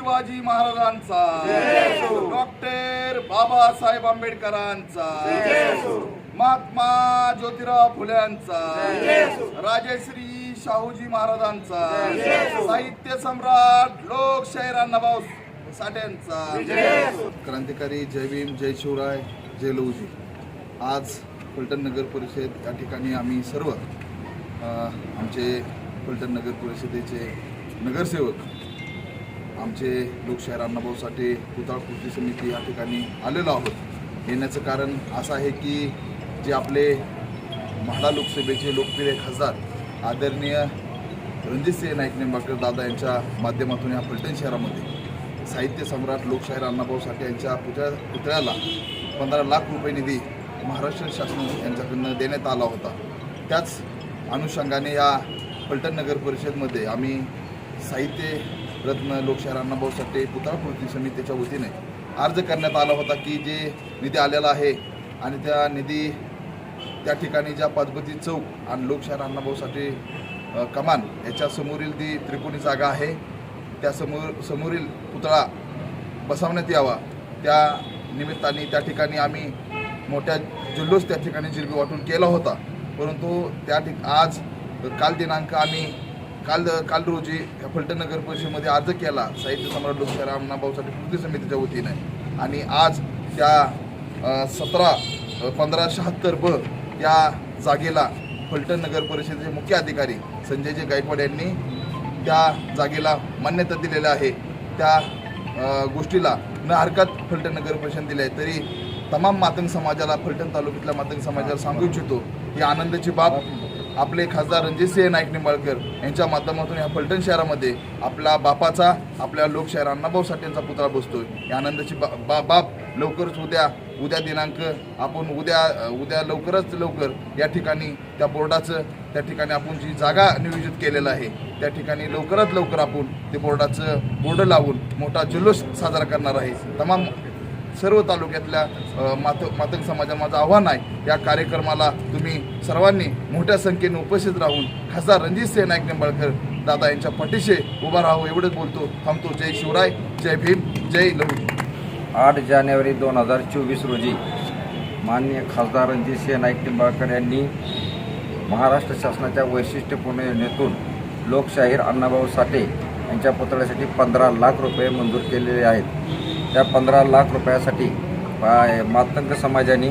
शिवाजी महाराजांचा. डॉक्टर बाबासाहेब आंबेडकरांचा. महात्मा ज्योतिराव फुल्यांचा. राजेश्री शाहूजी महाराजांचा. साहित्य सम्राट लोकशाहीर अण्णाभाऊ साठेंचा. क्रांतिकारी जय भीम जय शिवराय जय लहुजी. आज फलटण नगर परिषद या ठिकाणी आम्ही सर्व आमचे फलटण नगर परिषदेचे नगरसेवक आमचे लोकशाहीर अण्णाभाऊ साठे पुतळा कृती समिती या ठिकाणी आलेलो आहोत. येण्याचं कारण असं आहे की जे आपले म्हाडा लोकसभेचे लोकप्रिय खासदार आदरणीय रणजितसिंह नाईक निंबाळकर दादा यांच्या माध्यमातून या फलटण शहरामध्ये साहित्य सम्राट लोकशाहीर अण्णाभाऊ साठे यांच्या पुतळ्या पुतळ्याला पंधरा लाख रुपये निधी महाराष्ट्र शासन यांच्याकडनं देण्यात आला होता. त्याच अनुषंगाने या फलटण नगर परिषदमध्ये आम्ही साहित्य रत्न लोकशाहीर अण्णाभाऊ साठे पुतळा कृती समितीच्या वतीने अर्ज करण्यात आला होता की जे निधी आलेला आहे आणि त्या निधी त्या ठिकाणी ज्या पाचपती चौक आणि लोकशाहीर अण्णाभाऊ साठे कमान याच्यासमोरील ती त्रिकोणी जागा आहे. त्या समोर समोरील पुतळा बसवण्यात यावा. त्या निमित्ताने त्या ठिकाणी आम्ही मोठ्या जल्लोष त्या ठिकाणी जिरबी वाटून केला होता. परंतु त्या ठिक आज काल दिनांक आम्ही काल काल रोजी या फलटण नगर परिषदेमध्ये अर्ज केला. साहित्य सम्राट लोकशाहीर अण्णाभाऊ कृती समितीच्या वतीने. आणि आज त्या सतरा पंधरा शहात्तर ब या जागेला फलटण नगर परिषदेचे मुख्य अधिकारी संजयजी गायकवाड यांनी त्या जागेला मान्यता दिलेली आहे. त्या गोष्टीला न हरकत फलटण नगर परिषद दिली आहे. तरी तमाम मातंग समाजाला फलटण तालुक्यातल्या मातंग समाजाला सांगू इच्छितो ही आनंदाची बाब. आपले खासदार रणजितसिंह नाईक निंबाळकर यांच्या माध्यमातून या फलटण शहरामध्ये आपला बापाचा आपल्या लोकशाहीर अण्णाभाऊ साठेंचा पुतळा बसतोय. या आनंदाची बा बा- बाप लवकरच उद्या उद्या दिनांक आपण उद्या उद्या लवकरच लवकर या ठिकाणी त्या बोर्डाचं त्या ठिकाणी आपण जी जागा नियोजित केलेलं आहे त्या ठिकाणी लवकरात लवकर आपण ते बोर्डाचं बोर्ड लावून मोठा जल्लोष साजरा करणार आहे. तमाम सर्व तालुक्यातल्या मात मातंग समाजा माझं आव्हान आहे या कार्यक्रमाला तुम्ही सर्वांनी मोठ्या संख्येने उपस्थित राहून खासदार रणजितसिंह नाईक निंबाळकर दादा यांच्या पाठीशी उभा राहू एवढंच बोलतो. थांबतो. जय शिवराय जय भीम जय लहू आठ जानेवारी दोन हजार चोवीस रोजी माननीय खासदार रणजित सिंह नाईक निंबाळकर यांनी महाराष्ट्र शासनाच्या वैशिष्ट्यपूर्ण योजनेतून लोकशाहीर अण्णाभाऊ साठे यांच्या पुतळ्यासाठी पंधरा लाख रुपये मंजूर केलेले आहेत. त्या पंधरा लाख रुपयासाठी मातंग समाजाने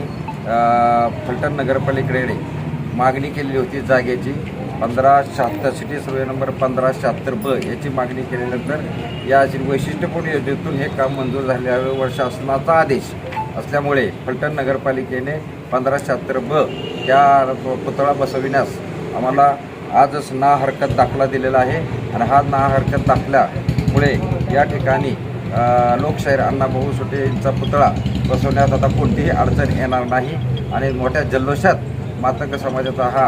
फलटण नगरपालिकेकडे मागणी केलेली होती जागेची. पंधरा शहात्तर सिटी सर्वे नंबर पंधरा शहात्तर ब याची मागणी केल्यानंतर या वैशिष्ट्यपूर्ण योजनेतून हे काम मंजूर झाले आहे शासनाचा आदेश असल्यामुळे फलटण नगरपालिकेने पंधरा शहात्तर ब या पुतळा बसविण्यास आम्हाला आजच ना हरकत दाखला दिलेला आहे. आणि हा ना हरकत दाखल्यामुळे या ठिकाणी लोकशाहीर अण्णाभाऊ सुटे यांचा पुतळा बसवण्यात आता कोणतीही अडचण येणार नाही. आणि मोठ्या जल्लोषात मातंग समाजाचा हा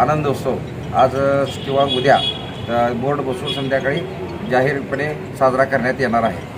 आनंद उत्सव आज किंवा उद्या बोर्ड बसून संध्याकाळी जाहीरपणे साजरा करण्यात येणार आहे.